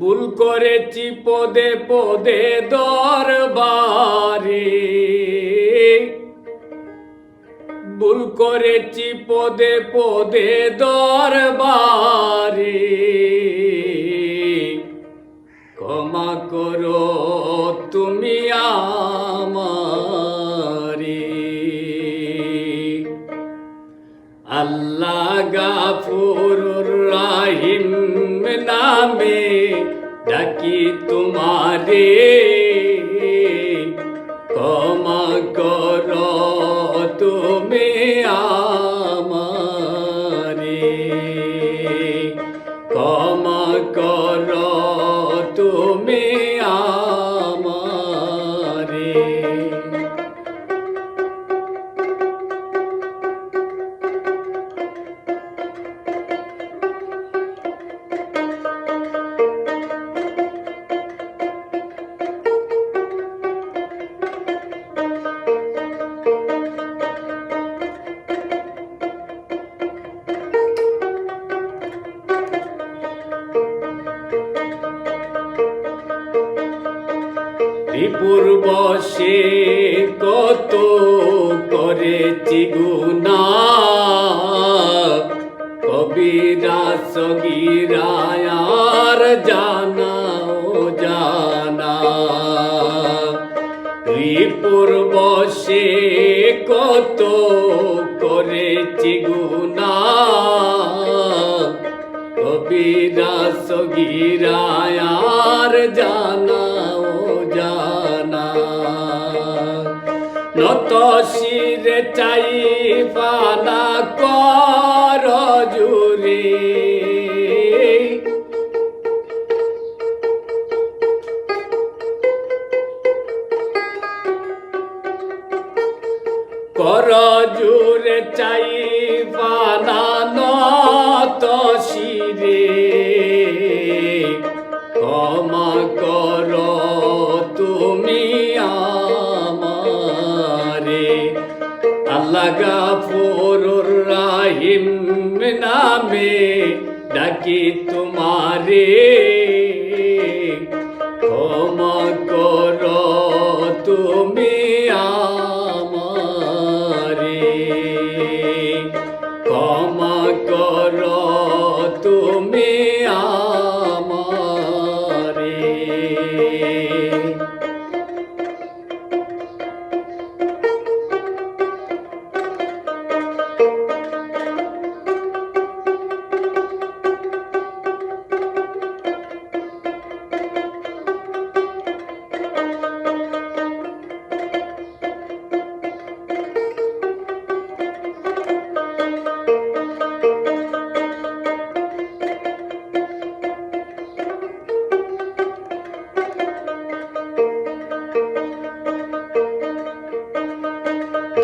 ভুল করেছি পদে পদে দরবারে। ভুল করেছি পদে পদে দরবারে। ক্ষমা করো তুমি আমারে। আল্লাহ গাফুরুর রাহিম নামে ডাকি তোমারে? ক্ষমা কর তুমি আমারে ত্রিপুর বসে কত করেছি গুনা কবিরা, সগিরায়ার জানা ও জানা। ত্রিপুর বসে কত করেছি গুনা কবিরা, সগিরায়ার চাই পানা কর জুরে কর জুরে চাই পানা নত শিরে। আল্লাহ গাফুর রাহিম নামে ডাকি তোমারে।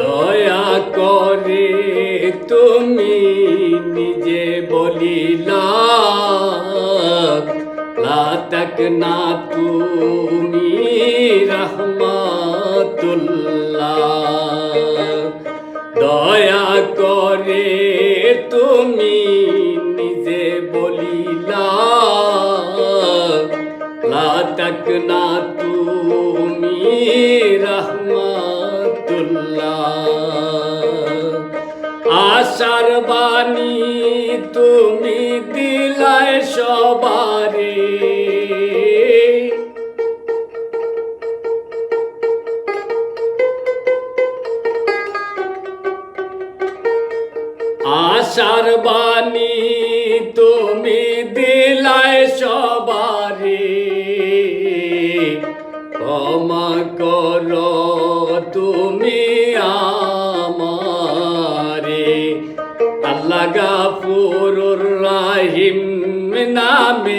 দয়া করে তুমি নিজে বলিলা, লাতক না তুমি রহমাতুল্লাহ। দয়া করে তুমি নিজে বলিলা, লাতক না রহমাতুল্লাহ আশার বাণী তুমি দিলায় সবারে। আশার বাণী তুমি আমারে। আল্লাহ গাফুরুর রাহিম নামে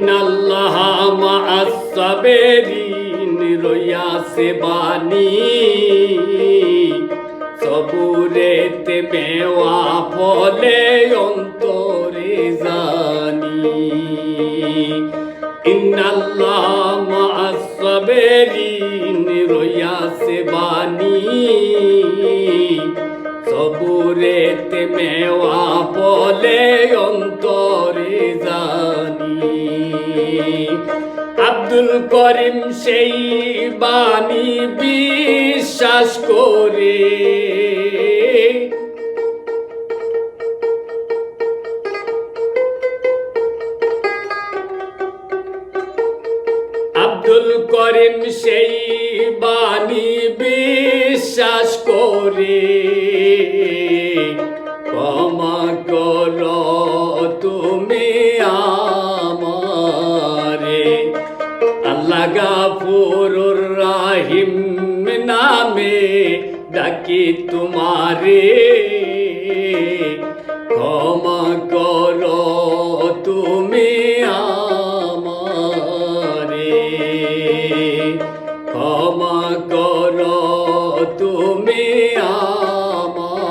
ইন্নাল্লাহ মা'আস সাবিরিন রয়াসে বাণী। সবুরেতে মেওয়া ফলে অন্তরে জানি। ইন্নাল্লাহ মা'আস সাবিরিন রয়াসে বাণী। সবুরেতে মেওয়া বলে আব্দুল করিম সেই বাণী বিশ্বাস করে। রাহিম নামে ডাকি তোমারে। ক্ষমা কর তুমি আমারে। ক্ষমা কর তুমি আমারে।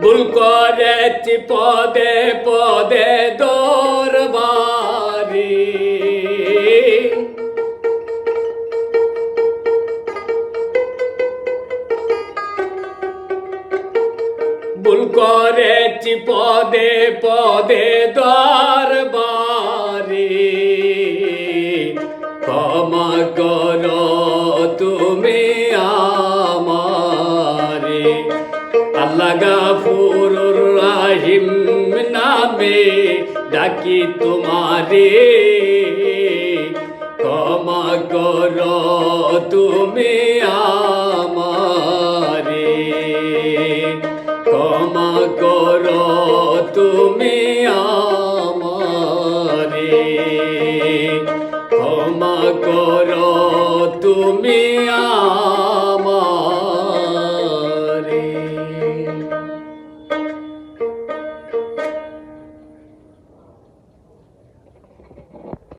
ভুল করেছি পদে পদে দরবারে করেছি পদে পদে দরবারে। ক্ষমা কর তুমি আমারে। আল্লাহ গাফুরুর রাহিম নামে ডাকি তোমারে। ক্ষমা কর তুমি আমারে ক্ষমা কর তুমি আ